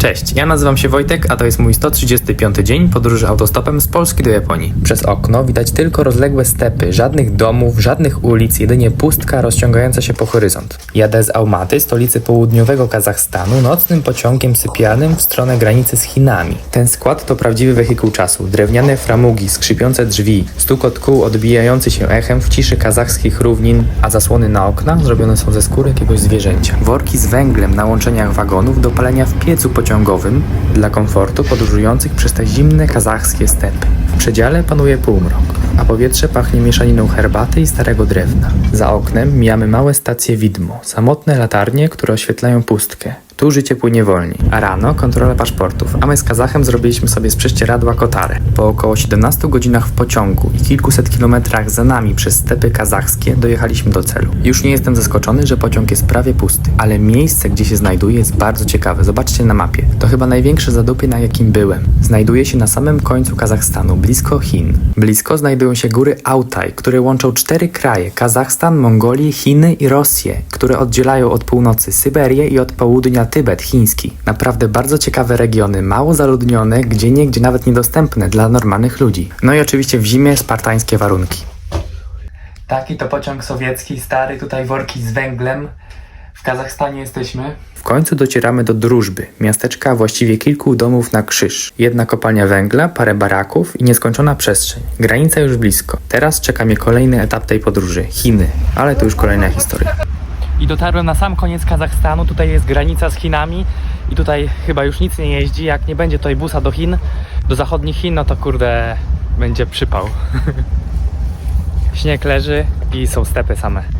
Cześć, ja nazywam się Wojtek, a to jest mój 135 dzień podróży autostopem z Polski do Japonii. Przez okno widać tylko rozległe stepy, żadnych domów, żadnych ulic, jedynie pustka rozciągająca się po horyzont. Jadę z Almaty, stolicy południowego Kazachstanu, nocnym pociągiem sypialnym w stronę granicy z Chinami. Ten skład to prawdziwy wehikuł czasu. Drewniane framugi, skrzypiące drzwi, stukot kół odbijający się echem w ciszy kazachskich równin, a zasłony na okna zrobione są ze skóry jakiegoś zwierzęcia. Worki z węglem na łączeniach wagonów do palenia w piecu pociągowym dla komfortu podróżujących przez te zimne kazachskie stepy. W przedziale panuje półmrok, a powietrze pachnie mieszaniną herbaty i starego drewna. Za oknem mijamy małe stacje widmo, samotne latarnie, które oświetlają pustkę. Tu życie płynie wolniej. A rano kontrola paszportów, a my z Kazachem zrobiliśmy sobie z prześcieradła kotarę. Po około 17 godzinach w pociągu i kilkuset kilometrach za nami przez stepy kazachskie dojechaliśmy do celu. Już nie jestem zaskoczony, że pociąg jest prawie pusty, ale miejsce, gdzie się znajduje jest bardzo ciekawe. Zobaczcie na mapie. To chyba największe zadupie, na jakim byłem. Znajduje się na samym końcu Kazachstanu, blisko Chin. Blisko znajdują się góry Altaj, które łączą cztery kraje: Kazachstan, Mongolię, Chiny i Rosję, które oddzielają od północy Syberię i od południa Tybet chiński. Naprawdę bardzo ciekawe regiony, mało zaludnione, gdzie niegdzie nawet niedostępne dla normalnych ludzi. No i oczywiście w zimie spartańskie warunki. Taki to pociąg sowiecki, stary, tutaj worki z węglem. W Kazachstanie jesteśmy. W końcu docieramy do Drużby, miasteczka, właściwie kilku domów na krzyż. Jedna kopalnia węgla, parę baraków i nieskończona przestrzeń. Granica już blisko. Teraz czeka mnie kolejny etap tej podróży Chiny, ale to już kolejna historia. I dotarłem na sam koniec Kazachstanu. Tutaj jest granica z Chinami i tutaj chyba już nic nie jeździ. Jak nie będzie tutaj busa do Chin, do zachodnich Chin, no to kurde, będzie przypał. Śnieg leży i są stepy same.